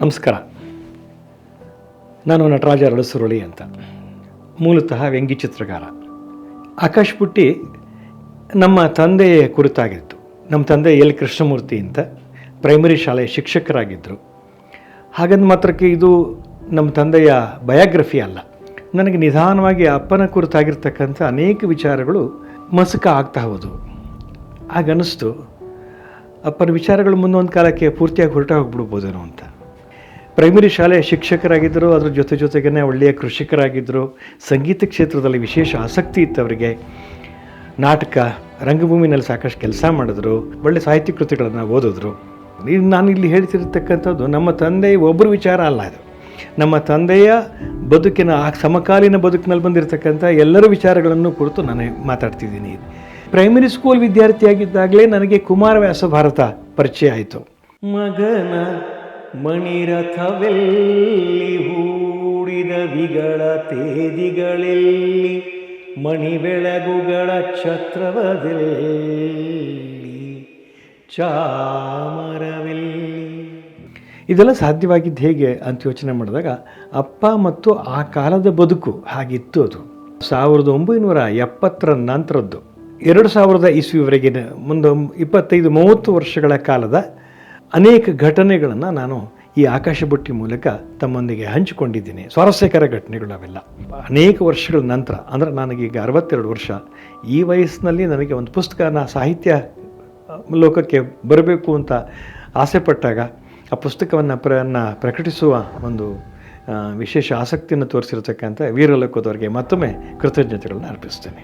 ನಮಸ್ಕಾರ. ನಾನು ನಟರಾಜ ಅರಳಸುರುಳಿ ಅಂತ. ಮೂಲತಃ ವ್ಯಂಗ್ಯ ಚಿತ್ರಕಾರ ಆಕಾಶ್ ಪುಟ್ಟಿ ನಮ್ಮ ತಂದೆಯ ಕುರಿತಾಗಿತ್ತು. ನಮ್ಮ ತಂದೆ ಎಲ್ ಕೃಷ್ಣಮೂರ್ತಿ ಅಂತ ಪ್ರೈಮರಿ ಶಾಲೆಯ ಶಿಕ್ಷಕರಾಗಿದ್ದರು ಹಾಗಂದ ಮಾತ್ರಕ್ಕೆ ಇದು ನಮ್ಮ ತಂದೆಯ ಬಯೋಗ್ರಫಿ ಅಲ್ಲ. ನನಗೆ ನಿಧಾನವಾಗಿ ಅಪ್ಪನ ಕುರಿತಾಗಿರ್ತಕ್ಕಂಥ ಅನೇಕ ವಿಚಾರಗಳು ಮಸುಕ ಆಗ್ತಾ ಹೋದವು. ಆಗನ್ನಿಸ್ತು ಅಪ್ಪನ ವಿಚಾರಗಳು ಮುಂದೊಂದು ಕಾಲಕ್ಕೆ ಪೂರ್ತಿಯಾಗಿ ಹೊರಟ ಹೋಗ್ಬಿಡ್ಬೋದೇನೋ ಅಂತ. ಪ್ರೈಮರಿ ಶಾಲೆಯ ಶಿಕ್ಷಕರಾಗಿದ್ದರು, ಅದ್ರ ಜೊತೆ ಜೊತೆಗೇ ಒಳ್ಳೆಯ ಕೃಷಿಕರಾಗಿದ್ದರು. ಸಂಗೀತ ಕ್ಷೇತ್ರದಲ್ಲಿ ವಿಶೇಷ ಆಸಕ್ತಿ ಇತ್ತು ಅವರಿಗೆ ನಾಟಕ, ರಂಗಭೂಮಿನಲ್ಲಿ ಸಾಕಷ್ಟು ಕೆಲಸ ಮಾಡಿದ್ರು, ಒಳ್ಳೆ ಸಾಹಿತ್ಯ ಕೃತಿಗಳನ್ನು ಓದಿದ್ರು. ನಾನು ಇಲ್ಲಿ ಹೇಳ್ತಿರ್ತಕ್ಕಂಥದ್ದು ನಮ್ಮ ತಂದೆ ಒಬ್ಬರು ವಿಚಾರ ಅಲ್ಲ ಅದು. ನಮ್ಮ ತಂದೆಯ ಬದುಕಿನ, ಆ ಸಮಕಾಲೀನ ಬದುಕಿನಲ್ಲಿ ಬಂದಿರತಕ್ಕಂಥ ಎಲ್ಲರ ವಿಚಾರಗಳನ್ನು ಕುರಿತು ನಾನು ಮಾತಾಡ್ತಿದ್ದೀನಿ. ಪ್ರೈಮರಿ ಸ್ಕೂಲ್ ವಿದ್ಯಾರ್ಥಿಯಾಗಿದ್ದಾಗಲೇ ನನಗೆ ಕುಮಾರವ್ಯಾಸ ಭಾರತ ಪರಿಚಯ ಆಯಿತು. ಮಗನ ಮಣಿರಥವೆಲ್ಲಿ ಹೂಡಿದ ವಿಗಳ ತೇದಿಗಳೆಲ್ಲಿ ಮಣಿ ಬೆಳಗುಗಳ ಛತ್ರವದಲ್ಲಿ, ಚಾಮರವೆಲ್ಲಿ. ಇದೆಲ್ಲ ಸಾಧ್ಯವಾಗಿದ್ದು ಹೇಗೆ ಅಂತ ಯೋಚನೆ ಮಾಡಿದಾಗ, ಅಪ್ಪ ಮತ್ತು ಆ ಕಾಲದ ಬದುಕು ಹಾಗಿತ್ತು ಅದು. ಸಾವಿರದ ಒಂಬೈನೂರ ಎಪ್ಪತ್ತರ ನಂತರದ್ದು. ಎರಡು ಸಾವಿರದ ಇಸ್ವಿವರೆಗಿನ ಮುಂದೆ ಇಪ್ಪತ್ತೈದು, ಮೂವತ್ತು ವರ್ಷಗಳ ಕಾಲದ ಅನೇಕ ಘಟನೆಗಳನ್ನು ನಾನು ಈ ಆಕಾಶಬುಟ್ಟಿ ಮೂಲಕ ತಮ್ಮೊಂದಿಗೆ ಹಂಚಿಕೊಂಡಿದ್ದೀನಿ. ಸ್ವಾರಸ್ಯಕರ ಘಟನೆಗಳು ಅವೆಲ್ಲ. ಅನೇಕ ವರ್ಷಗಳ ನಂತರ, ಅಂದರೆ ನನಗೀಗ ಅರವತ್ತೆರಡು ವರ್ಷ, ಈ ವಯಸ್ಸಿನಲ್ಲಿ ನನಗೆ ಒಂದು ಪುಸ್ತಕನ ಸಾಹಿತ್ಯ ಲೋಕಕ್ಕೆ ಬರಬೇಕು ಅಂತ ಆಸೆಪಟ್ಟಾಗ ಆ ಪುಸ್ತಕವನ್ನು ಪ್ರನ್ನ ಪ್ರಕಟಿಸುವ ಒಂದು ವಿಶೇಷ ಆಸಕ್ತಿಯನ್ನು ತೋರಿಸಿರತಕ್ಕಂಥ ವೀರಲೋಕದವರಿಗೆ ಮತ್ತೊಮ್ಮೆ ಕೃತಜ್ಞತೆಗಳನ್ನು ಅರ್ಪಿಸ್ತೇನೆ.